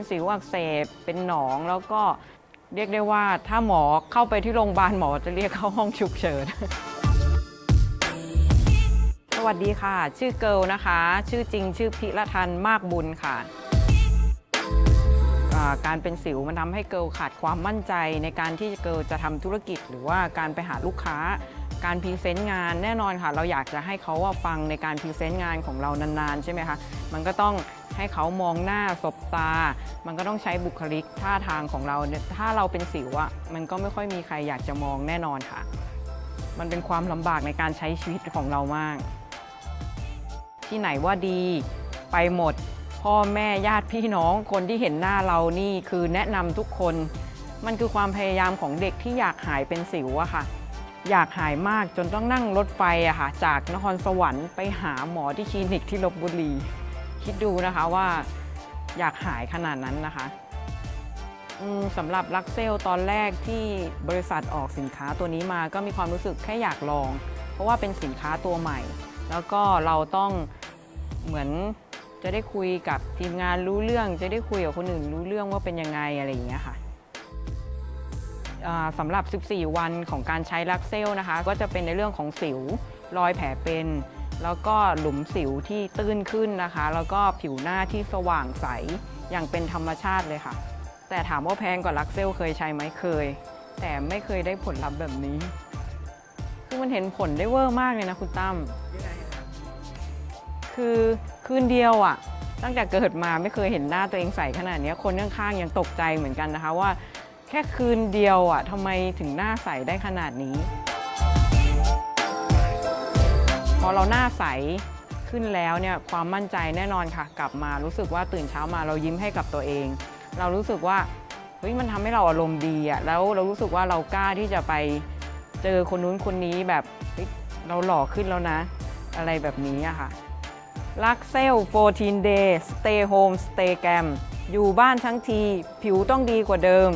เป็นสิวอักเสบเป็นหนองแล้วก็เรียกได้ว่าถ้าหมอเข้าไปที่โรงพยาบาลหมอจะเรียกเข้าห้องฉุกเฉิน สวัสดีค่ะ ชื่อเกิลนะคะ ชื่อจริงชื่อพิรทันมากบุญค่ะการเป็นสิวมันทำให้เกิลขาดความมั่นใจในการที่เกิลจะทำธุรกิจ หรือว่าการไปหาลูกค้า การพรีเซนต์งานแน่นอนค่ะ เราอยากจะให้เขาาฟังในการพรีเซนต์งานของเรานานๆ ใช่ไหมคะ มันก็ต้อง ให้เขามองหน้าสบตา มันก็ต้องใช้บุคลิกท่าทางของเรา ถ้าเราเป็นสิวอะมันก็ไม่ค่อยมีใครอยากจะมองแน่นอนค่ะ มันเป็นความลำบากในการใช้ชีวิตของเรามาก ที่ไหนว่าดีไปหมด พ่อแม่ญาติพี่น้องคนที่เห็นหน้าเรานี่คือแนะนำทุกคน มันคือความพยายามของเด็กที่อยากหายเป็นสิวอะค่ะอยากหายมากจนต้องนั่งรถไฟอะค่ะจากนครสวรรค์ไปหาหมอที่คลินิกที่ลบบุรี คิดดูนะคะว่าอยากหายขนาดนั้นนะคะสำหรับลักเซลตอนแรกที่บริษัทออกสินค้าตัวนี้มาก็มีความรู้สึกแค่อยากลอง เพราะว่าเป็นสินค้าตัวใหม่ แล้วก็เราต้องเหมือนจะได้คุยกับทีมงานรู้เรื่อง จะได้คุยกับคนอื่นรู้เรื่องว่าเป็นยังไงอะไรอย่างเงี้ยค่ะสำหรับ 14 วันของการใช้ลักเซลนะคะ ก็จะเป็นในเรื่องของสิวรอยแผลเป็น แล้วก็หลุมสิวที่ตื้นขึ้นนะคะ แล้วก็ผิวหน้าที่สว่างใสอย่างเป็นธรรมชาติเลยค่ะ แต่ถามว่าแพงกว่าลักเซลเคยใช้ไหมเคย แต่ไม่เคยได้ผลลัพธ์แบบนี้คือมันเห็นผลได้เวอร์มากเลยนะคุณตั้มคือคืนเดียวอะตั้งแต่เกิดมาไม่เคยเห็นหน้าตัวเองใสขนาดนี้คนข้างๆยังตกใจเหมือนกันนะคะว่า แค่คืนเดียวอะทำไมถึงหน้าใสได้ขนาดนี้ พอเราหน้าใสขึ้นแล้วเนี่ยความมั่นใจแน่นอนค่ะ กลับมารู้สึกว่าตื่นเช้ามาเรายิ้มให้กับตัวเอง เรารู้สึกว่าเฮ้ยมันทำให้เราอารมณ์ดีอะแล้วเรารู้สึกว่าเรากล้าที่จะไปเจอคนนู้นคนนี้แบบเฮ้ยเราหล่อขึ้นแล้วนะ อะไรแบบนี้อะค่ะลักเซล14 days stay home stay gam อยู่บ้านทั้งที ผิวต้องดีกว่าเดิม